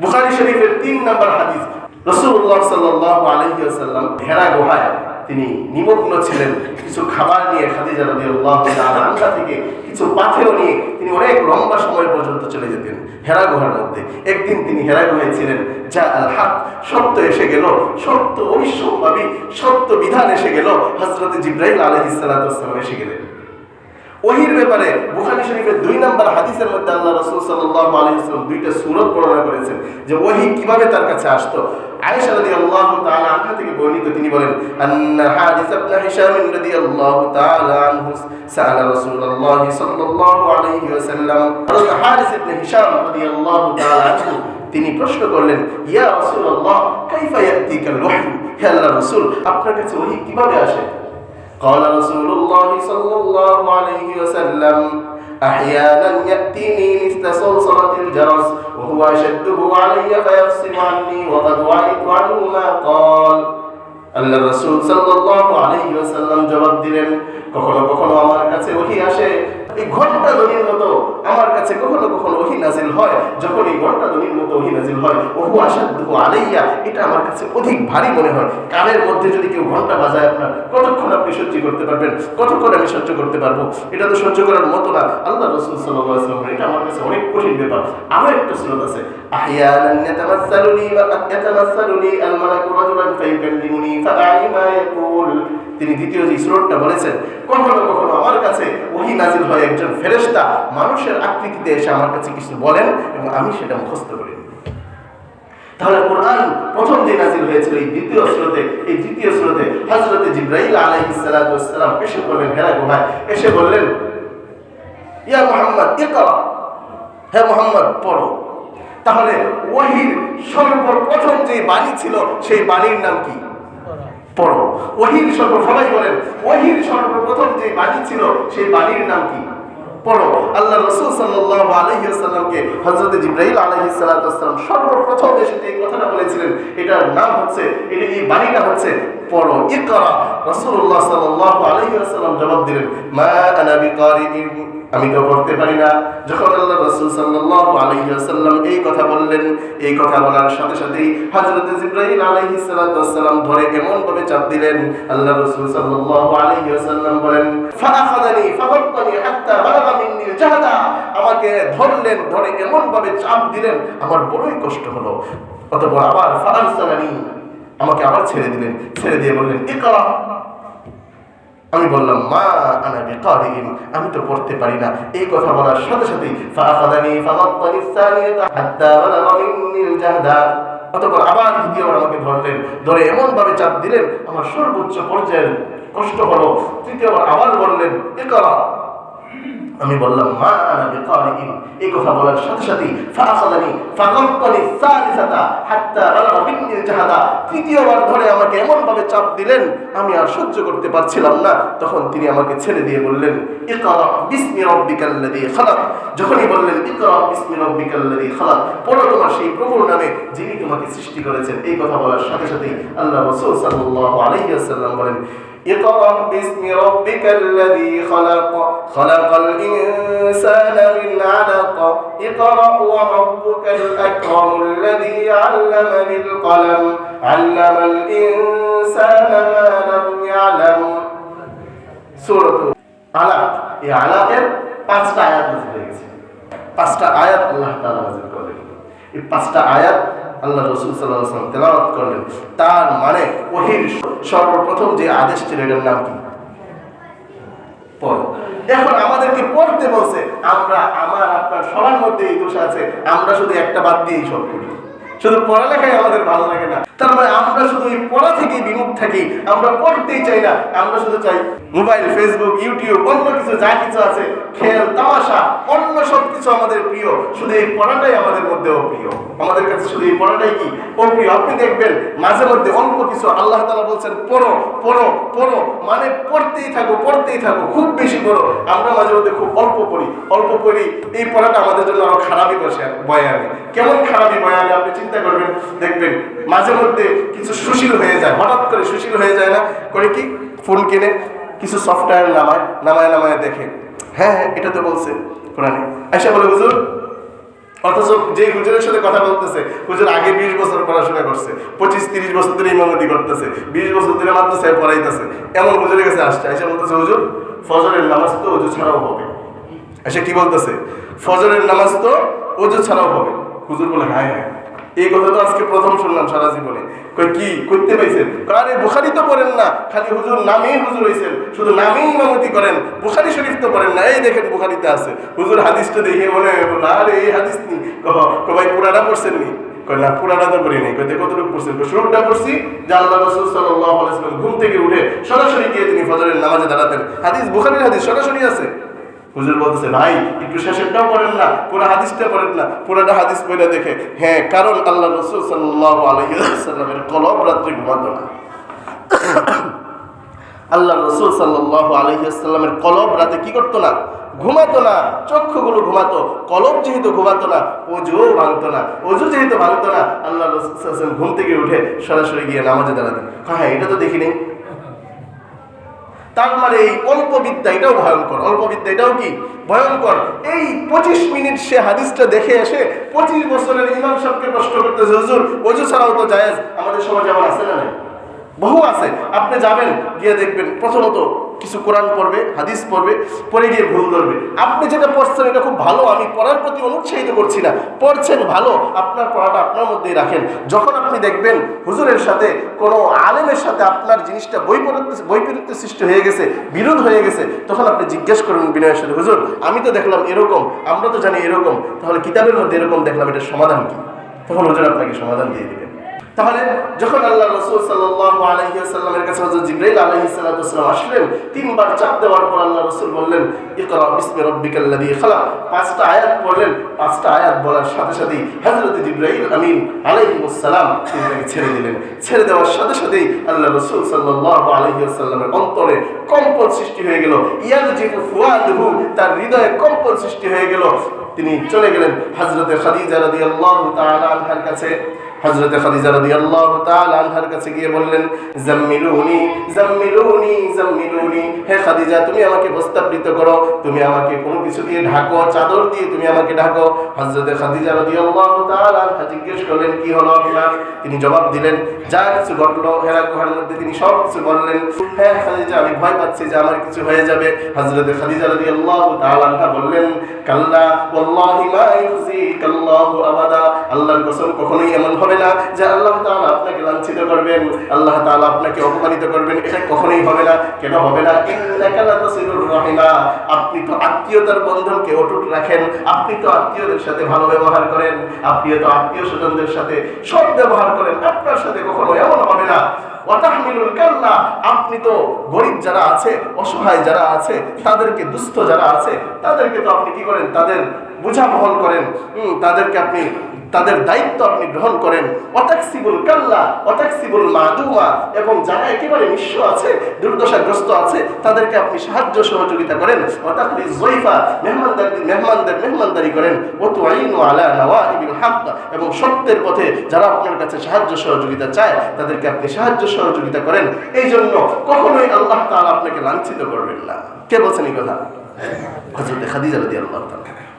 বুখারী শরীফের তিন নম্বর হাদিস। রসুল্লাহ সাল্লাহ আলহিউসাল্লাম হেরা গুহায় তিনি নিমগ্ন ছিলেন। কিছু খাবার নিয়ে খাদিজা রবি আল্লাহ থেকে কিছু পাথেও নিয়ে তিনি অনেক লম্বা সময় পর্যন্ত চলে যেতেন হেরা গুহার মধ্যে। একদিন তিনি হেরা গুহায় ছিলেন। যা আল হাক, সত্য এসে গেল। সত্য অবিশ্বভাবী সত্য বিধান এসে গেল। হজরত জিব্রাহিম আলহিসাল্লাম এসে গেলেন। ওহির ব্যাপারে বুখারী শরীফের দুই নম্বর হাদিসের মধ্যে আল্লাহ রাসূল সাল্লাল্লাহু আলাইহি ওয়াসাল্লাম দুইটা সূরত বর্ণনা করেছেন যে ওহি কীভাবে তার কাছে আসতো। আয়েশা রাদিয়াল্লাহু তাআলা আনহা থেকে বর্ণিত তিনি বলেন, আন্না হাদিস ইবনে হিশাম রাদিয়াল্লাহু তাআলা আনহু সাআলা রাসূলুল্লাহ সাল্লাল্লাহু আলাইহি ওয়াসাল্লাম। হযরত হাদিস ইবনে হিশাম রাদিয়াল্লাহু তাআলা আনহু তিনি প্রশ্ন করলেন, ইয়া রাসূলুল্লাহ, কাইফা ইয়াতিকাল ওয়াহয়ু হে আল্লাহর রাসূল, আপনার কাছে ওহি কীভাবে আসে? قال رسول الله صلى الله عليه وسلم أحيانا يأتيني مثل صلصلة الجرس وهو أشده علي فيفصل عني وقد وعيت عنه ما قال আল্লাহ রসুল সাল্লাল্লাহু আলাইহি ওয়াসাল্লাম জবাব দিলেন কখনো কখনো আমার কাছে ওহি আসে এই ঘণ্টা দনির মতো আমার কাছে কখনো কখনো ওহি নাজিল হয়। যখন এই ঘণ্টা দনির মতো ওহি নাজিল হয়, ওহু আসাদু আলাইয়া, এটা আমার কাছে অধিক ভারী মনে হয়। কানের মধ্যে যদি কেউ ঘণ্টা বাজায় আপনার, কতক্ষণ আপনি সহ্য করতে পারবেন? কতক্ষণ আমি সহ্য করতে পারব? এটা তো সহ্য করার মতো না। আল্লাহ রসুল ওয়াসাল্লাম এটা আমার কাছে অনেক কঠিন ব্যাপার। আমার একটা সুরত আছে। তিনি দ্বিতীয় যে সুরতটা বলেছেন, কখনো কখনো নাজিল হয় একজন ফেরেশতা মানুষের আকৃতিতে এসে আমার কাছে কিছু বলেন এবং আমি সেটা মুখস্থ করি। তাহলে কোরআন প্রথম যে নাজিল হয়েছিল এই দ্বিতীয় স্রোতে, এই দ্বিতীয় স্রোতে হজরতে জিব্রাইল আলাইহিস সালাম এসে বললেন, হেরা গুহায়। এসে বললেন, ইয়া মোহাম্মদ, ইকরা। হে মোহাম্মদ, পড়ো। তাহলে ওহির সর্বপ্রথম যে বাণী ছিল, সেই বাণীর নাম কি? পড়ো। ওহির সর্ব, সবাই বলেন ওহির সর্বপ্রথম যে বাণী ছিল, সেই বাণীর নাম কি? পড়ো। আল্লাহ রসুল সাল্লাহ আলহিসাল্লামকে হজরত হযরত আলহিসাল্লাম সর্বপ্রথম এসে যে কথাটা বলেছিলেন, এটার নাম হচ্ছে এটা এই বাণীটা হচ্ছে পড়ো। রাসূলুল্লাহ সাল্লাল্লাহু আলাইহি ওয়াসাল্লাম জবাব দিলেন, মা আনা আমি তো পড়তে পারি না। যখন আল্লাহ রসুল সাল্লাল্লাহু আলাইহি ওয়াসাল্লাম এই কথা বললেন, এই কথা বলার সাথে সাথেই হযরত সালাতু ধরে এমন ভাবে চাপ দিলেন। আল্লাহ রসুল সাল্লাল্লাহু আলাইহি ওয়াসাল্লাম বলেন ফাআখাযানি হাত্তা বালাগা মিন্নি জাহাদা। আমাকে ধরলেন, ধরে এমন ভাবে চাপ দিলেন, আমার বড়ই কষ্ট হলো। অতঃপর আবার ফাআরসালানি আমাকে আবার ছেড়ে দিলেন, ছেড়ে দিয়ে বললেন, ইকরা। আমি বললাম, মা আনা বিকারিন, আমি তো পড়তে পারি না। এই কথা বলার সাথে সাথেই ফাআখাযানি ফাগাত্তানি সানিয়াতা হাত্তা বালাগা মিন্নিল জাহদা। অতঃপর আবার দ্বিতীয়বার আমাকে ধরলেন, ধরে এমন ভাবে চাপ দিলেন, আমার সর্বোচ্চ পর্যায়ের কষ্ট হলো। তৃতীয়বার আবার বললেন, ইকরা। আমি বললাম, মা এই কথা বলার সাথে সাথে ফাগাত্তানি সালিসাতা হাত্তা জাহদা। তৃতীয়বার ধরে আমাকে এমন ভাবে চাপ দিলেন, আমি আর সহ্য করতে পারছিলাম না। তখন তিনি আমাকে ছেড়ে দিয়ে বললেন, ইকরা বিসমি রাব্বিকাল্লাযী খালাক। যখনই বললেন, ইকরা বিসমি রাব্বিকাল্লাযী খালাক, পড়ো তোমার সেই প্রভুর নামে যিনি তোমাকে সৃষ্টি করেছেন। এই কথা বলার সাথে সাথেই আল্লাহ রাসূল সাল্লাল্লাহু আলাইহি ওয়াসাল্লাম বলেন اقرأ باسم ربك الذي خلق خلق الإنسان من علق اقرأ وربك الأكرم الذي علم بالقلم علم الإنسان ما لم يعلم سورة আলাপ এই আলাপের পাঁচটা আয়াত নাজিল হয়ে গেছে পাঁচটা আয়াত আল্লাহ তাআলা নাজিল করলেন এই পাঁচটা আয়াত আল্লাহ রসুল সাল্লাম তেলাওয়াত করলেন। তার মানে ওহির সর্বপ্রথম যে আদেশ ছিল, এটার নাম কি? এখন আমাদেরকে পড়তে বলছে, আমরা, আমার, আপনার সবার মধ্যে এই দোষ আছে, আমরা শুধু একটা বাদ দিয়েই সব করি। শুধু পড়ালেখাই আমাদের ভালো লাগে না। তার মানে আমরা শুধু এই পড়া থেকে বিমুখ থাকি, আমরা পড়তেই চাই না, আমরা শুধু চাই মোবাইল ফেসবুক ইউটিউব অন্য কিছু, যা কিছু আছে, খেল, তামাশা, অন্য সব কিছু আমাদের প্রিয়। শুধু এই পড়াটাই আমাদের মধ্যে অপ্রিয় আমাদের কাছে শুধু এই পড়াটাই কি? অপ্রিয় আপনি দেখবেন, মাঝে মধ্যে অল্প কিছু আল্লাহ তালা বলছেন, পড়ো পড়ো পড়ো। মানে পড়তেই থাকো পড়তেই থাকো, খুব বেশি পড়ো। আমরা মাঝে মধ্যে খুব অল্প পড়ি। অল্প পড়ি, এই পড়াটা আমাদের জন্য আরও খারাপই বসে, বয়ে আনে। কেমন খারাপই বয়ে আপনি চিন্তা করবেন, দেখবেন মাঝে মধ্যে কিছু সুশীল হয়ে যায়, হঠাৎ করে সুশীল হয়ে যায় না, করে কি ফোন কিনে, কিছু সফটওয়্যার নামায় নামায় নামায় দেখে। হ্যাঁ হ্যাঁ এটা তো বলছে কোরআনে। আইসা বলে, হুজুর, অথচ যে হুজুরের সাথে কথা বলতেছে, হুজুর আগে বিশ বছর পড়াশোনা করছে, পঁচিশ, তিরিশ বছর ধরে ইমামতি করতেছে, বিশ বছর ধরে মাদ্রাসা পড়াইতেছে, এমন হুজুরের কাছে আসছে। এসে বলতেছে, হুজুর, ফজরের নামাজ তো হুজুর ছাড়াও হবে। এসে কি বলতেছে, ফজরের নামাজ তো অজু ছাড়াও হবে। হুজুর বলে হ্যাঁ হ্যাঁ। এই কথা তো আজকে প্রথম শুনলাম সারা জীবনে। কি করতে পাইছেন? আরে বুখারি তো পড়েন না খালি হুজুর নামেই হুজুর হইছেন শুধু নামেই ইমামতি করেন বুখারি শরীফ তো পড়েন না এই দেখেন বুখারিতে আছে। হুজুর হাদিসটা দেখে মনে বলল, আরে এই হাদিস নি ভাই পুরাটা পড়ছেন নি? না পুরাটা তো পড়ি নাই। কইতে কতটুকু পড়ছেন। শুরুটা পড়ছি যে আল্লাহ রাসূল ওয়াসাল্লাম ঘুম থেকে উঠে সরাসরি গিয়ে তিনি ফজরের নামাজে দাঁড়াতেন। হাদিস বুখারীর হাদিস সরাসরি আছে। হুজুর বলতেছে, ভাই, একটু শেষেরটাও পড়েন না, পুরো হাদিসটা পড়েন না, পুরোটা হাদিস পড়ে দেখে। হ্যাঁ কারণ আল্লাহ রসুল সাল্লাহ আলহিসাল্লামের কলব রাত্রি ঘুমাতো না। আল্লাহ রসুল সাল্লাহ আলহিসাল্লামের কলব রাতে কি করতো না? ঘুমাতো না, চক্ষুগুলো ঘুমাতো, কলব যেহেতু ঘুমাতো না অজুও ভাঙতো না অজু যেহেতু ভাঙতো না, আল্লাহ রসুল ঘুম থেকে উঠে সরাসরি গিয়ে নামাজে দাঁড়াতেন। হ্যাঁ এটা তো দেখিনি। তার মানে এই অল্প বিদ্যা এটাও ভয়ঙ্কর। অল্প বিদ্যা এটাও কি? ভয়ঙ্কর। এই পঁচিশ মিনিট সে হাদিসটা দেখে এসে পঁচিশ বছরের ইমাম সাহেবকে কষ্ট করতে হুজুর অজু ছাড়াও তো জায়েজ। আমাদের সমাজে আমার আছে না বহু আছে। আপনি যাবেন, গিয়ে দেখবেন। প্রথমত কিছু কোরআন পড়বে, হাদিস পড়বে পরে গিয়ে ভুল ধরবে। আপনি যেটা পড়ছেন, এটা খুব ভালো, আমি পড়ার প্রতি অনুৎসাহিত করছি না। পড়ছেন ভালো, আপনার পড়াটা আপনার মধ্যেই রাখেন। যখন আপনি দেখবেন হুজুরের সাথে কোনো আলেমের সাথে আপনার জিনিসটা বৈপরীত্য বৈপরীত্য সৃষ্টি হয়ে গেছে, বিরোধ হয়ে গেছে, তখন আপনি জিজ্ঞেস করুন বিনয়ের সাথে, হুজুর, আমি তো দেখলাম এরকম, আমরা তো জানি এরকম, তাহলে কিতাবের মধ্যে এরকম দেখলাম, এটার সমাধান কি? তখন হুজুর আপনাকে সমাধান দিয়ে দিবেন তাহলে যখন আল্লাহ রসুল সাল্লাল্লাহু আলাইহি কাছে হযরত জিবরাইল আলাইহিস সালাতু আসলেন, তিনবার চাপ দেওয়ার পর আল্লাহ রসুল বললেন, ইকরা বিসমি রাব্বিকাল্লাযী খালাক। পাঁচটা আয়াত পড়লেন, পাঁচটা আয়াত বলার সাথে সাথেই হযরত জিবরাইল আমিন আলাইহিস সালাম তিনি তাকে ছেড়ে দিলেন। ছেড়ে দেওয়ার সাথে সাথেই আল্লাহ রসুল সাল্লাল্লাহু আলাইহি অন্তরে কম্পন সৃষ্টি হয়ে গেল। ইয়ারজিফু ফুয়াদুহু, তার হৃদয়ে কম্পন সৃষ্টি হয়ে গেল। তিনি চলে গেলেন হযরতে খাদিজা রাদিয়াল্লাহু তাআলা আনহার কাছে। হজরত খাদিজা রাদিয়াল্লাহু তাআলা আনহার কাছে গিয়ে বললেন, জাম্মিলুনি জাম্মিলুনি জাম্মিলুনি। হে খাদিজা, তুমি আমাকে বস্তাবৃত করো। তুমি আমাকে কোনো কিছু দিয়ে ঢাকো, চাদর দিয়ে তুমি আমাকে ঢাকো। হজরত খাদিজা রাদিয়াল্লাহু তাআলা আনহা জিজ্ঞেস করলেন, কি হলো আপনার? তিনি জবাব দিলেন, যা কিছু ঘটলো, হেরা গুহার মধ্যে তিনি সব কিছু বললেন। হ্যাঁ খাদিজা, আমি ভয় পাচ্ছি যে আমার কিছু হয়ে যাবে। হজরত খাদিজা রাদিয়াল্লাহু তাআলা আনহা বললেন, কাল্লা, ওয়াল্লাহি মা ইউযিকাল্লাহু আবাদা। আল্লাহর কসম, কখনোই এমন হবে না, যে আল্লাহ তাআলা আপনাকে লাঞ্ছিত করবেন, আল্লাহ তাআলা আপনাকে অপমানিত করবেন, এটা কখনোই হবে না, কেন হবে না? আপনি তো আত্মীয়তার বন্ধনকে অটুট রাখেন, আপনি তো আত্মীয়দের সাথে ভালো ব্যবহার করেন আপনি তো আত্মীয় স্বজনদের সাথে সব ব্যবহার করেন, আপনার সাথে কখনো এমন হবে না। ওয়াতাহমিলুল কাল্লা, আপনি তো গরিব যারা আছে, অসহায় যারা আছে, তাদেরকে দুস্থ যারা আছে, তাদেরকে তো আপনি কি করেন? তাদের বোঝা বহন করেন তাদেরকে আপনি, তাদের দায়িত্ব আপনি গ্রহণ করেন। অটাক্সিবুল কাল্লা অটাক্সিবুল মাদুমা, এবং যারা একেবারে নিঃস্ব আছে, দুর্দশাগ্রস্ত আছে, তাদেরকে আপনি সাহায্য সহযোগিতা করেন। অটাকলি জয়ফা মেহমানদারি, মেহমানদের, মেহমানদারি করেন। ও তো আইন আলা নওয়া এবং সত্যের পথে যারা আপনার কাছে সাহায্য সহযোগিতা চায়, তাদেরকে আপনি সাহায্য সহযোগিতা করেন। এই জন্য কখনোই আল্লাহ তাআলা আপনাকে লাঞ্ছিত করবেন না। কে বলছেন এই কথা? হজরত খাদিজা রাদিয়াল্লাহু তাআলা।